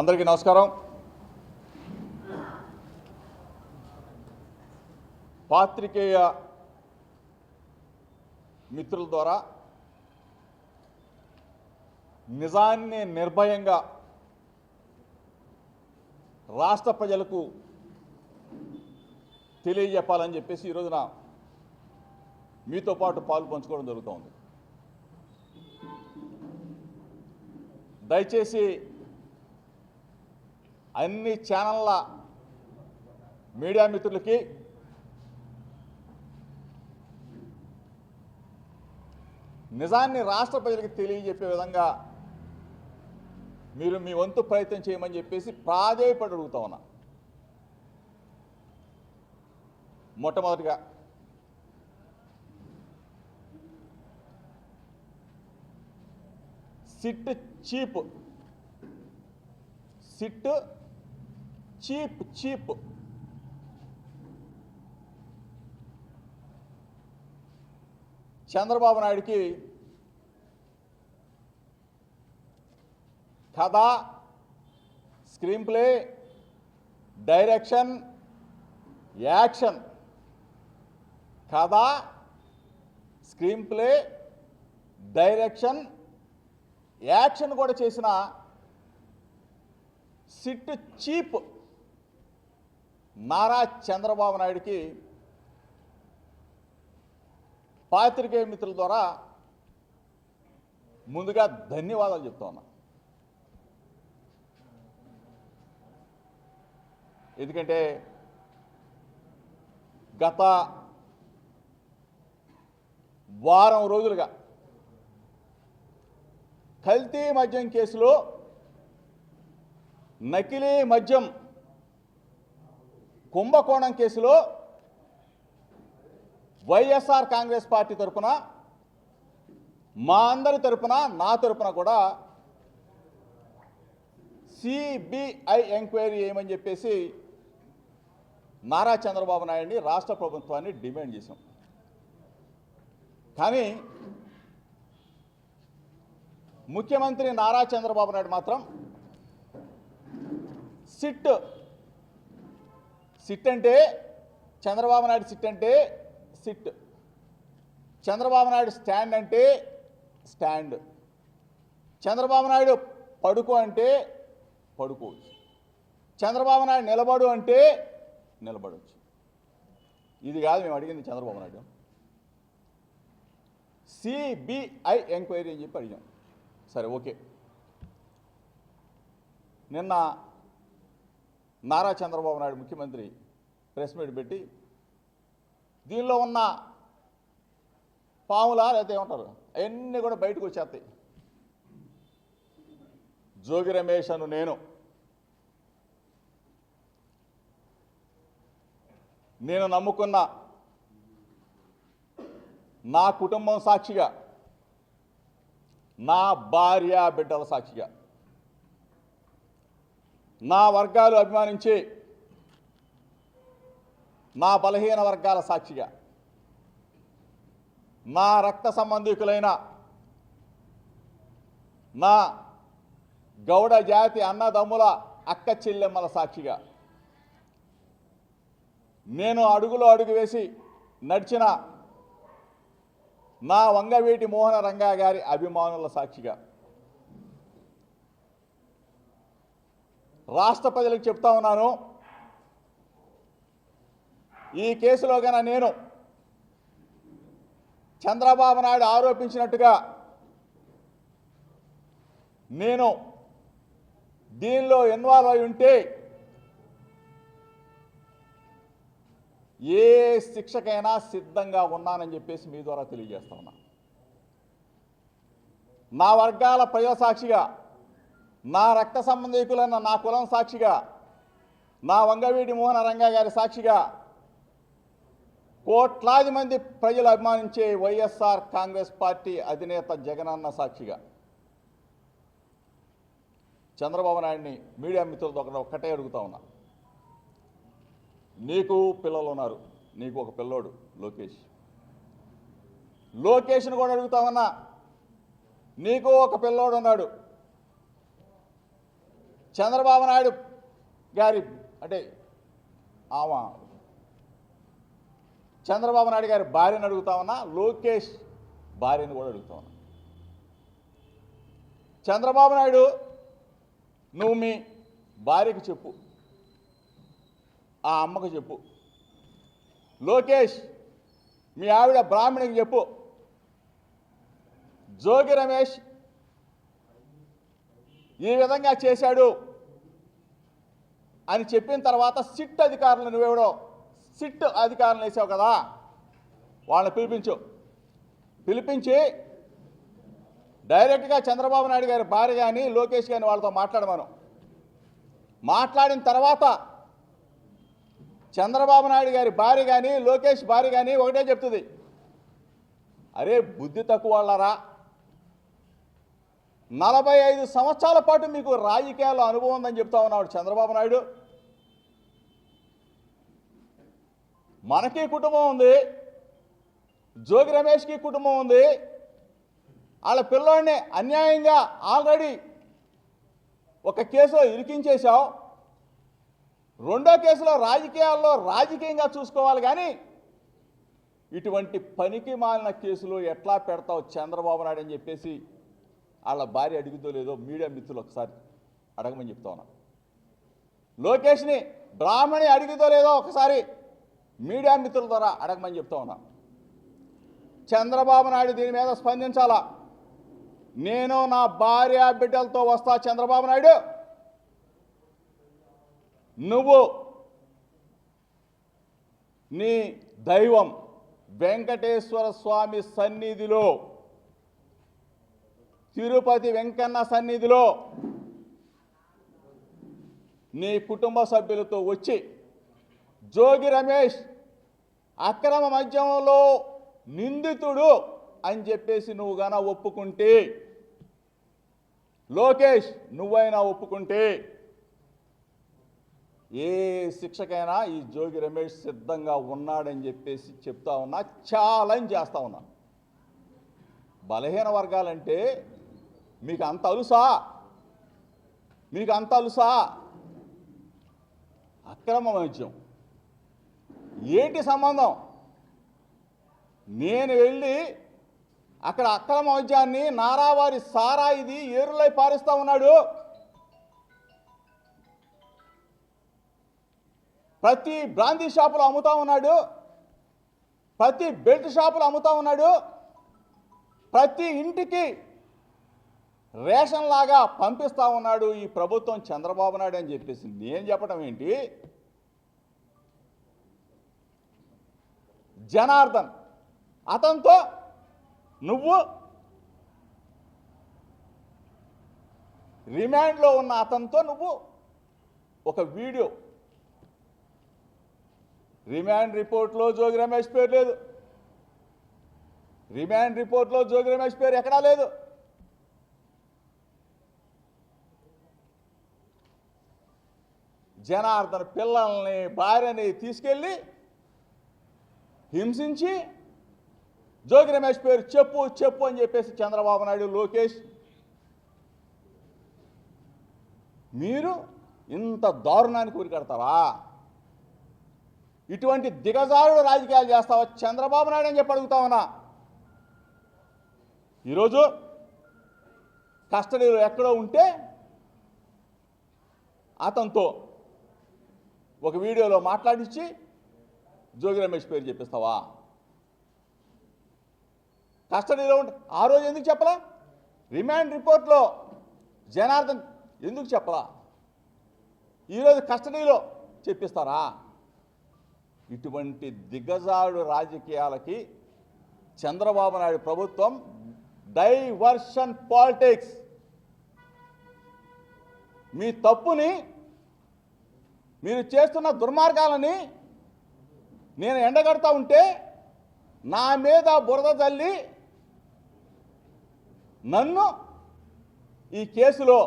అందరికీ నమస్కారం. పాత్రికేయ మిత్రుల ద్వారా నిజాన్ని నిర్భయంగా రాష్ట్ర ప్రజలకు తెలియజెప్పాలని చెప్పేసి ఈ రోజున మీతో పాటు పాలు పంచుకోవడం జరుగుతోంది. దయచేసి అన్ని ఛానళ్ళ మీడియా మిత్రులకి నిజాన్ని రాష్ట్ర ప్రజలకు తెలియజెప్పే విధంగా మీరు మీ వంతు ప్రయత్నం చేయమని చెప్పేసి ప్రాధేయపడి అడుగుతా ఉన్నా. మొట్టమొదటిగా SIT chief. SIT chief chief Chandrababu నాయుడికి కథ స్క్రీన్ ప్లే డైరెక్షన్ యాక్షన్. కథ స్క్రీన్ ప్లే డైరెక్షన్ యాక్షన్ కూడా చేసిన సిట్ చీప్. నారా చంద్రబాబు నాయుడికి పాత్రికేయ మిత్రుల ద్వారా ముందుగా ధన్యవాదాలు చెప్తా ఉన్నా. ఎందుకంటే గత వారం రోజులుగా కల్తీ మద్యం కేసులో నకిలీ మద్యం కుంభకోణం కేసులో వైఎస్ఆర్ కాంగ్రెస్ పార్టీ తరపున మా అందరి తరపున నా తరపున కూడా సిబిఐ ఎంక్వైరీ ఏమని చెప్పేసి నారా చంద్రబాబు నాయుడిని రాష్ట్ర ప్రభుత్వాన్ని డిమాండ్ చేశాం. కానీ ముఖ్యమంత్రి నారా చంద్రబాబు నాయుడు మాత్రం సిట్ సిట్ అంటే చంద్రబాబు నాయుడు సిట్ అంటే సిట్. చంద్రబాబు నాయుడు స్టాండ్ అంటే స్టాండ్. చంద్రబాబు నాయుడు పడుకో అంటే పడుకోవచ్చు చంద్రబాబు నాయుడు నిలబడు అంటే నిలబడవచ్చు ఇది కాదు మేము అడిగింది చంద్రబాబు నాయుడు. సిబిఐ ఎంక్వైరీ అని చెప్పి అడిగాం. సరే ఓకే. నిన్న నారా చంద్రబాబు నాయుడు ముఖ్యమంత్రి ప్రెస్ మీట్ పెట్టి దీనిలో ఉన్న పాములా లేకపోతే ఏమంటారు? అవన్నీ కూడా బయటకు వచ్చేస్తాయి. జోగి రమేష్ అను నేను. నేను నమ్ముకున్న నా కుటుంబం సాక్షిగా నా భార్య బిడ్డల సాక్షిగా నా వర్గాలు అభిమానించి నా బలహీన వర్గాల సాక్షిగా నా రక్త సంబంధికులైన నా గౌడ జాతి అన్నదమ్ముల అక్క చెల్లెమ్మల సాక్షిగా నేను అడుగులో అడుగు వేసి నడిచిన నా వంగవీటి మోహన రంగా గారి అభిమానుల సాక్షిగా రాష్ట్ర ప్రజలకు చెప్తా ఉన్నాను. ఈ కేసులో గన నేను చంద్రబాబు నాయుడు ఆరోపించినట్టుగా నేను దీనిలో ఇన్వాల్వ్ అయి ఉంటే ఏ శిక్షకైనా సిద్ధంగా ఉన్నానని చెప్పేసి మీ ద్వారా తెలియజేస్తా ఉన్నా. నా వర్గాల ప్రజల సాక్షిగా నా రక్త సంబంధికులైన నా కులం సాక్షిగా నా వంగవీడి మోహన రంగా గారి సాక్షిగా కోట్లాది మంది ప్రజలు అభిమానించే వైఎస్ఆర్ కాంగ్రెస్ పార్టీ అధినేత జగనన్న సాక్షిగా. చంద్రబాబు నాయుడిని మీడియా మిత్రులతో ఒకటి ఒక్కటే అడుగుతా ఉన్నా. నీకు పిల్లలు ఉన్నారు. నీకు ఒక పిల్లోడు లోకేష్. లోకేష్ని కూడా అడుగుతా ఉన్నా. నీకు ఒక పిల్లోడు ఉన్నాడు. చంద్రబాబు నాయుడు గారి అంటే ఆమె చంద్రబాబు నాయుడు గారి భార్యను అడుగుతా ఉన్నా లోకేష్ భార్యను కూడా అడుగుతా ఉన్నా. చంద్రబాబు నాయుడు నువ్వు మీ భార్యకు చెప్పు. ఆ అమ్మకు చెప్పు. లోకేష్ మీ ఆవిడ బ్రాహ్మణికి చెప్పు. జోగి రమేష్ ఈ విధంగా చేశాడు అని చెప్పిన తర్వాత సిట్ అధికారులు నువ్వెవడో సిట్ అధికారులు వేసావు కదా? వాళ్ళని పిలిపించు. పిలిపించి డైరెక్ట్గా చంద్రబాబు నాయుడు గారి భార్య కానీ లోకేష్ కానీ వాళ్ళతో మాట్లాడమను. మాట్లాడిన తర్వాత చంద్రబాబు నాయుడు గారి భార్య కానీ లోకేష్ భార్య కానీ ఒకటే చెప్తుంది. అరే బుద్ధి తక్కువ వాళ్ళరా? నలభై ఐదు సంవత్సరాల పాటు మీకు రాజకీయాల్లో అనుభవం ఉందని చెప్తా ఉన్నాడు చంద్రబాబు నాయుడు. మనకి కుటుంబం ఉంది. జోగి రమేష్కి కుటుంబం ఉంది. వాళ్ళ పిల్లోడిని అన్యాయంగా ఆల్రెడీ ఒక కేసులో ఇరికించేశావు. రెండో కేసులో రాజకీయాల్లో రాజకీయంగా చూసుకోవాలి కానీ ఇటువంటి పనికి మాలిన కేసులు ఎట్లా పెడతావు చంద్రబాబు నాయుడు అని చెప్పేసి వాళ్ళ భార్య అడిగిందో లేదో మీడియా మిత్రులు ఒకసారి అడగమని చెప్తా ఉన్నా. లోకేష్ని బ్రాహ్మణి అడిగిందో లేదో ఒకసారి మీడియా మిత్రుల ద్వారా అడగమని చెప్తా ఉన్నా. చంద్రబాబు నాయుడు దీని మీద స్పందించాలా? నేను నా భార్య బిడ్డలతో వస్తా చంద్రబాబు నాయుడు. నువ్వు నీ దైవం వెంకటేశ్వర స్వామి సన్నిధిలో తిరుపతి వెంకన్న సన్నిధిలో నీ కుటుంబ సభ్యులతో వచ్చి జోగి రమేష్ అక్రమ మద్యంలో నిందితుడు అని చెప్పేసి నువ్వు గాన ఒప్పుకుంటే లోకేష్ నువ్వైనా ఒప్పుకుంటే ఏ శిక్షకైనా ఈ జోగి రమేష్ సిద్ధంగా ఉన్నాడని చెప్పేసి చెప్తా ఉన్నా ఛాలెంజ్ చేస్తా ఉన్నా. బలహీన వర్గాలంటే మీకు అంత అలుసా? మీకు అంత అలుసా? అక్రమ వైద్యం. ఏంటి సంబంధం? నేను వెళ్ళి అక్కడ అక్రమ వైద్యాన్ని నారావారి సారా ఇది ఏరులై పారిస్తూ ఉన్నాడు. ప్రతి బ్రాందీ షాపులో అమ్ముతా ఉన్నాడు. ప్రతి బెల్ట్ షాపులో అమ్ముతా ఉన్నాడు. ప్రతి ఇంటికి రేషన్ లాగా పంపిస్తా ఉన్నాడు ఈ ప్రభుత్వం చంద్రబాబు నాయుడు అని చెప్పేసి నేను చెప్పడం ఏంటి? జనార్దన్ అతనితో నువ్వు రిమాండ్లో ఉన్న అతనితో నువ్వు ఒక వీడియో. రిమాండ్ రిపోర్ట్లో జోగి రమేష్ పేరు లేదు. రిమాండ్ రిపోర్ట్లో జోగి రమేష్ పేరు ఎక్కడా లేదు. జనార్దన్ పిల్లల్ని భార్యని తీసుకెళ్ళి హింసించి జోగి రమేష్ పేరు చెప్పు చెప్పు అని చెప్పేసి చంద్రబాబు నాయుడు లోకేష్ మీరు ఇంత దారుణానికి ఉరికడతారా ఇటువంటి దిగజారుడు రాజకీయాలు చేస్తావా? చంద్రబాబు నాయుడు అని చెప్పి అడుగుతా ఈరోజు కస్టడీలో ఎక్కడో ఉంటే అతనితో ఒక వీడియోలో మాట్లాడించి జోగి రమేష్ పేరు చెప్పిస్తావా? కస్టడీలో ఉంటే ఆ రోజు ఎందుకు చెప్పలా? రిమాండ్ రిపోర్ట్లో జనార్దన్ ఎందుకు చెప్పలా? ఈరోజు కస్టడీలో చెప్పిస్తారా? ఇటువంటి దిగజాడు రాజకీయాలకి చంద్రబాబు నాయుడు ప్రభుత్వం డైవర్షన్ పాలిటిక్స్. మీ తప్పుని మీరు చేస్తున్న దుర్మార్గాలని నేను ఎండగడతా ఉంటే నా మీద బురద తల్లి నన్ను ఈ కేసులో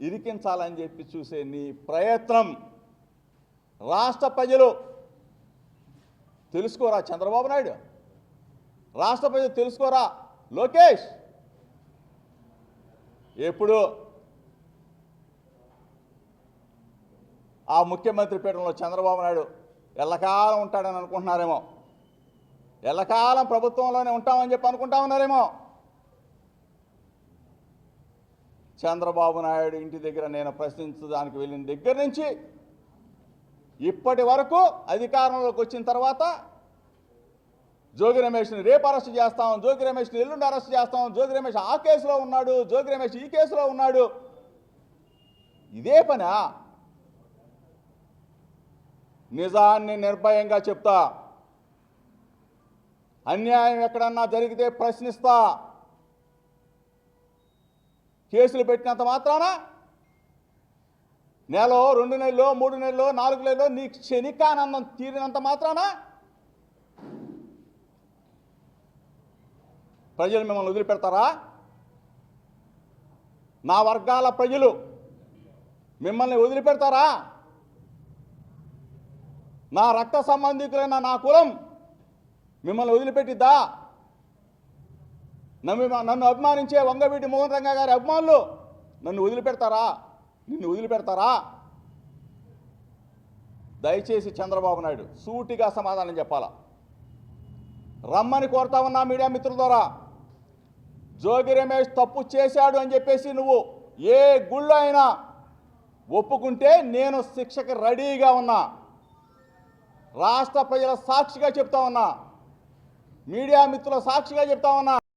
ఇరికించాలని చెప్పి చూసే నీ ప్రయత్నం రాష్ట్ర ప్రజలు తెలుసుకోరా చంద్రబాబు నాయుడు? రాష్ట్ర ప్రజలు తెలుసుకోరా లోకేష్? ఎప్పుడు ఆ ముఖ్యమంత్రి పీఠంలో చంద్రబాబు నాయుడు ఎల్లకాలం ఉంటాడని అనుకుంటున్నారేమో. ఎల్లకాలం ప్రభుత్వంలోనే ఉంటామని చెప్పి అనుకుంటా ఉన్నారేమో. చంద్రబాబు నాయుడు ఇంటి దగ్గర నేను ప్రశ్నించడానికి వెళ్ళిన దగ్గర నుంచి ఇప్పటి వరకు అధికారంలోకి వచ్చిన తర్వాత జోగి రమేష్ని రేపు అరెస్ట్ చేస్తాం జోగి రమేష్ని ఎల్లుండి అరెస్ట్ చేస్తాం జోగి రమేష్ ఆ కేసులో ఉన్నాడు జోగి రమేష్ ఈ కేసులో ఉన్నాడు. ఇదే పనా? నిజాన్ని నిర్భయంగా చెప్తా. అన్యాయం ఎక్కడన్నా జరిగితే ప్రశ్నిస్తా. కేసులు పెట్టినంత మాత్రాన? నెల రెండు నెలలు మూడు నెలలు నాలుగు నెలలు నీ క్షణికానందం తీరినంత మాత్రాన? ప్రజలు మిమ్మల్ని వదిలిపెడతారా? నా వర్గాల ప్రజలు మిమ్మల్ని వదిలిపెడతారా? నా రక్త సంబంధికులైన నా కులం మిమ్మల్ని వదిలిపెట్టిద్దా నన్ను నన్ను అభిమానించే వంగవీటి మోహన్ రంగా గారి అభిమానులు నన్ను వదిలిపెడతారా? నిన్ను వదిలిపెడతారా? దయచేసి చంద్రబాబు నాయుడు సూటిగా సమాధానం చెప్పాలా? రమ్మని కోరుతా ఉన్నా మీడియా మిత్రుల ద్వారా. జోగి రమేష్ తప్పు చేశాడు అని చెప్పేసి నువ్వు ఏ గుళ్ళో అయినా ఒప్పుకుంటే నేను శిక్షకు రెడీగా ఉన్నా. రాష్ట్ర ప్రజల సాక్షిగా చెప్తా ఉన్నా. మీడియా మిత్రుల సాక్షిగా చెప్తా ఉన్నా.